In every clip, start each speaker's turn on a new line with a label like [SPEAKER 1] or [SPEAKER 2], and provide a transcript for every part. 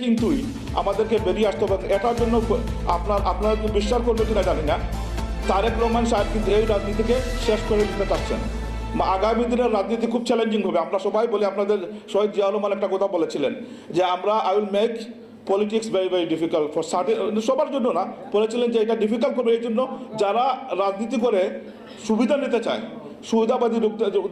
[SPEAKER 1] কিন্তুই আমাদেরকে বেরিয়ে আসতে হবে। এটার জন্য আপনার আপনারা কি বিশ্বাস করবে কিনা জানি না। তারেক রহমান সাহেব কিন্তু এই রাজনীতিকে শেষ করে দিতে চাচ্ছেন। আগামী দিনের রাজনীতি খুব চ্যালেঞ্জিং হবে। আমরা সবাই বলি, আপনাদের শহীদ জিয়া রহমান একটা কথা বলেছিলেন যে, আমরা I will make politics very very difficult for certain সবার জন্য না, বলেছিলেন যে, এটা ডিফিকাল্ট করবে। এই জন্য যারা রাজনীতি করে সুবিধা নিতে চায় সুবিধাবাদী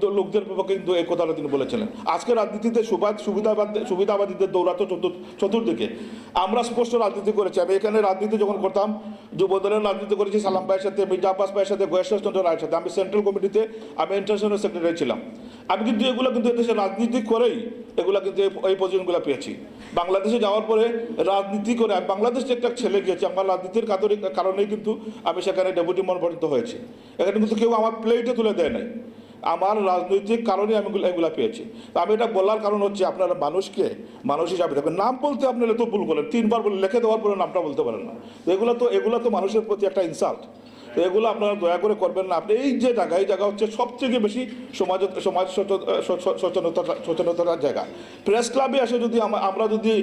[SPEAKER 1] লোকদের পক্ষে কিন্তু এই কথাটা তিনি বলেছিলেন। আজকে রাজনীতিতে সুবাদ সুবিধাবাদ সুবিধাবাদীদের দৌড়াতো চতুর- চতুর্দিকে। আমরা স্পষ্ট রাজনীতি করেছি। আমি এখানে রাজনীতি যখন করতাম, যুবদলের রাজনীতি করেছি, সালাম ভাইয়ের সাথে, মির্জা আব্বাস ভাইয়ের সাথে গয়েশ্বর চন্দ্র রায়ের সাথে। আমি সেন্ট্রাল কমিটিতে আমি ইন্টারন্যাশনাল সেক্রেটারি ছিলাম। আমি কিন্তু এগুলো কিন্তু এদেশে রাজনীতি করেই এগুলো কিন্তু এই- পজিশনগুলো পেয়েছি। বাংলাদেশে যাওয়ার পরে রাজনীতি করে আমি বাংলাদেশে একটা ছেলে গিয়েছি। আমার রাজনীতির কারণেই কিন্তু আমি সেখানে ডেপুটি মনোনীত হয়েছি। এখানে কিন্তু কেউ আমার প্লেটে তুলে দেয় নাই। আমার রাজনৈতিক কারণে আমি এগুলো- পেয়েছি। তো আমি এটা বলার কারণ হচ্ছে আপনারা মানুষকে, মানুষ হিসাবে দেখবেন, নাম বলতে আপনারা তো ভুল করেন তিনবার বলে লিখে দেওয়ার পরে নামটা বলতে পারেন না। এগুলো তো এগুলো তো মানুষের প্রতি একটা ইনসাল্ট এগুলো আপনারা দয়া করে করবেন না। আপনি এই যে জায়গা, এই জায়গা হচ্ছে সবথেকে বেশি সমাজ সমাজ সচেতনতা, সচেতনতার জায়গা। প্রেস ক্লাবে এসে যদি আমরা যদি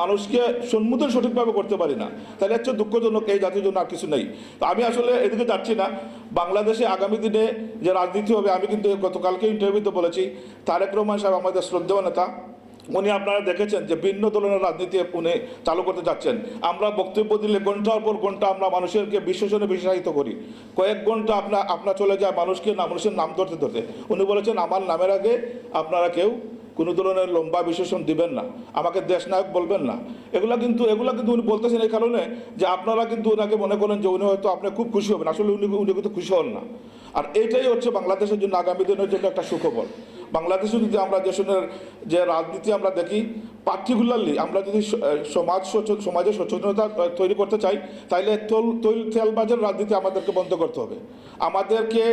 [SPEAKER 1] মানুষকে সম্মুখীন সঠিকভাবে করতে পারি না, তাহলে হচ্ছে দুঃখজনক এই জাতির জন্য আর কিছু নেই। তো আমি আসলে এদিকে যাচ্ছি না। বাংলাদেশে আগামী দিনে যে রাজনীতি হবে, আমি কিন্তু গতকালকে ইন্টারভিউতে বলেছি। তারেক রহমান সাহেব আমাদের শ্রদ্ধেয় নেতা। উনি আপনারা দেখেছেন যে ভিন্ন ধরনের রাজনীতি উনি চালু করতে যাচ্ছেন। আমরা বক্তব্য দিলে ঘণ্টার পর ঘণ্টা আমরা মানুষেরকে বিশ্বসনে বিশ্বাসিত করি। কয়েক ঘণ্টা আপনার আপনার চলে যায় মানুষকে মানুষের নাম ধরতে ধরতে। উনি বলেছেন, আমার নামের আগে আপনারা কেউ কোনো ধরনের লম্বা বিশেষণ দিবেন না। আমাকে দেশনায়ক বলবেন না। এগুলা কিন্তু এগুলা কিন্তু উনি বলতেছেন এই কারণে যে আপনারা কিন্তু ওনাকে মনে করেন যে উনি হয়তো আপনি খুব খুশি হবেন। আসলে উনি উনি কিন্তু খুশি হন না। আর এইটাই হচ্ছে বাংলাদেশের জন্য আগামী দিনের জন্য একটা সুখবর। বাংলাদেশে যদি আমরা দেশের যে রাজনীতি আমরা দেখি পার্টিকুলারলি আমরা যদি সমাজ সমাজে সচেতনতা তৈরি করতে চাই তাহলে তৈল, তেলবাজের রাজনীতি আমাদেরকে বন্ধ করতে হবে। আমাদেরকে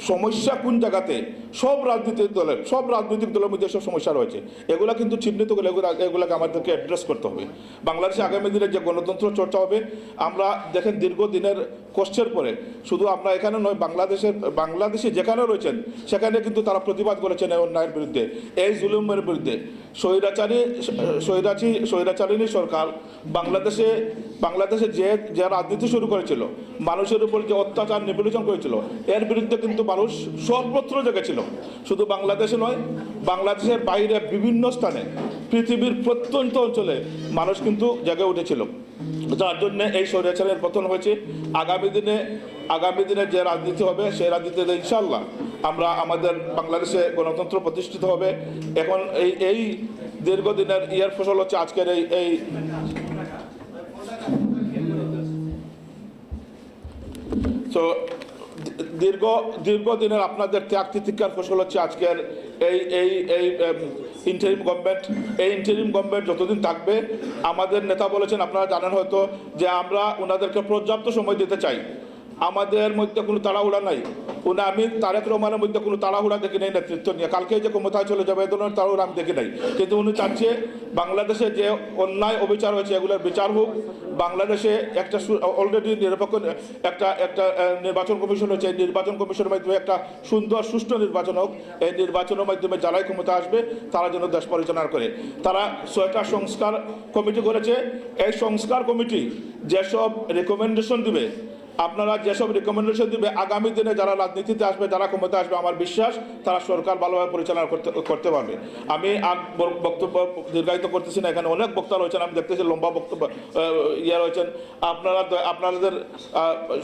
[SPEAKER 1] সমস্যা কোন জায়গাতে? সব রাজনৈতিক দলের, সব রাজনৈতিক দলের মধ্যে সব সমস্যা রয়েছে। এগুলো কিন্তু চিহ্নিত করে এগুলো, এগুলোকে আমাদেরকে অ্যাড্রেস করতে হবে। বাংলাদেশে আগামী দিনে যে গণতন্ত্র চর্চা হবে, আমরা দেখেন দীর্ঘদিনের কষ্টের পরে, শুধু আমরা এখানে নয়, বাংলাদেশের, বাংলাদেশে যেখানে রয়েছেন, সেখানে কিন্তু তারা প্রতিবাদ করেছেন অন্যায়ের বিরুদ্ধে, এই জুলুমের বিরুদ্ধে। স্বৈরাচারী, স্বৈরাচী, স্বৈরাচারিণী সরকার বাংলাদেশে বাংলাদেশে যে যে রাজনীতি শুরু করেছিল, মানুষের উপর যে অত্যাচার নিপীড়ন করেছিল, এর বিরুদ্ধে কিন্তু মানুষ সর্বত্র জেগেছিল। শুধু বাংলাদেশে নয়, বাংলাদেশের বাইরে বিভিন্ন স্থানে, পৃথিবীর প্রত্যন্ত অঞ্চলে মানুষ কিন্তু জেগে উঠেছিল। যার জন্য এই স্বৈরাচারের পতন হয়েছে। আগামী দিনে আগামী দিনে যে রাজনীতি হবে, সেই রাজনীতিতে ইনশাল্লাহ আমরা আমাদের বাংলাদেশে গণতন্ত্র প্রতিষ্ঠিত হবে। এখন এই এই দীর্ঘদিনের ইয়ার ফসল হচ্ছে আজকের এই এই তো দীর্ঘ, দীর্ঘদিনের আপনাদের ত্যাগ তিতিক্ষার ফসল হচ্ছে আজকের এই এই এই ইন্টারিম গভর্নমেন্ট এই ইন্টারিম গভর্নমেন্ট যতদিন থাকবে, আমাদের নেতা বলেছেন, আপনারা জানেন হয়তো, যে আমরা ওনাদেরকে পর্যাপ্ত সময় দিতে চাই। আমাদের মধ্যে কোনো তাড়াহুড়া নাই। উনি আমি তারেক রহমানের মধ্যে কোনো তাড়াহুড়া দেখি নাই নেতৃত্ব নিয়ে। কালকে যে ক্ষমতায় চলে যাবে এ ধরনের তাড়াহুড়া আমি দেখি নাই। কিন্তু উনি চাচ্ছে বাংলাদেশে যে অন্যায় অবিচার হয়েছে, এগুলোর বিচার হোক। বাংলাদেশে একটা অলরেডি নিরপেক্ষ একটা একটা নির্বাচন কমিশন হয়েছে। এই নির্বাচন কমিশনের মাধ্যমে একটা সুন্দর, সুষ্ঠু নির্বাচন হোক। এই নির্বাচনের মাধ্যমে যারাই ক্ষমতা আসবে, তারা যেন দেশ পরিচালনা করে। তারা ছয়টা সংস্কার কমিটি করেছে। এই সংস্কার কমিটি যেসব রেকমেন্ডেশন দিবে আপনারা যেসব রেকমেন্ডেশন দিবে, আগামী দিনে যারা রাজনীতিতে আসবে, যারা ক্ষমতা আসবে, আমার বিশ্বাস তারা সরকার ভালোভাবে পরিচালনা করতে করতে পারবে। আমি বক্তব্য দীর্ঘায়িত করতেছি না, এখানে অনেক বক্তা রয়েছেন, আমি দেখতেছি লম্বা বক্তব্য ইয়ে রয়েছেন। আপনারা আপনাদের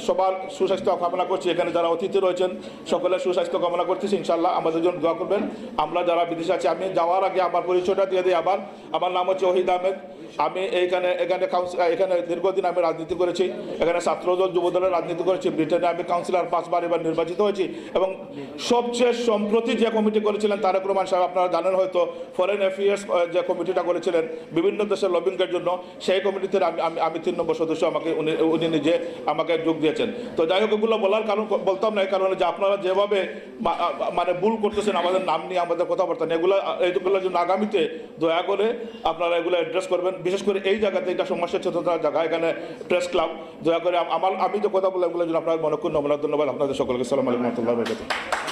[SPEAKER 1] সবার সুস্বাস্থ্য কামনা করছি। এখানে যারা অতিথি রয়েছেন, সকলের সুস্বাস্থ্য কামনা করতেছি। ইনশাল্লাহ আমাদের জন্য দোয়া করবেন। আমরা যারা বিদেশে আছি, আমি যাওয়ার আগে আমার পরিচয়টা দিয়ে দিই। আবার, আমার নাম হচ্ছে ওহিদ আহমেদ। আমি এইখানে এখানে কাউন্সিল এখানে দীর্ঘদিন আমি রাজনীতি করেছি, এখানে ছাত্রদল, যুবদলের রাজনীতি করেছি, ব্রিটেনে আমি কাউন্সিলর পাঁচবার এবার নির্বাচিত হয়েছি এবং সবচেয়ে সম্প্রতি যে কমিটি করেছিলেন তারেক রহমান সাহেব, আপনারা জানেন হয়তো ফরেন অ্যাফেয়ার্স যে কমিটিটা করেছিলেন, বিভিন্ন দেশের লবিংয়ের জন্য, সেই কমিটিতে আমি আমি তিন নম্বর সদস্য আমাকে, উনি উনি নিজে আমাকে যোগ দিয়েছেন। তো যাই হোক, এগুলো বলার কারণ, বলতাম না, এই কারণে যে আপনারা যেভাবে মানে ভুল করতেছেন, আমাদের নাম নিয়ে, আমাদের কথাবার্তা নিয়ে, এগুলো এইগুলোর জন্য আগামীতে দয়া করে আপনারা এগুলো অ্যাড্রেস করবেন। বিশেষ করে এই জায়গাতে এটা সমস্যা চেতনার জায়গা এখানে প্রেস ক্লাব দয়া করে আমার, আমি যে কথা বললাম জন্য আপনার মনে করুন ধন্যবাদ আপনাদের সকলকে। সালাম আলাইকুম, রহমতুল্লাহ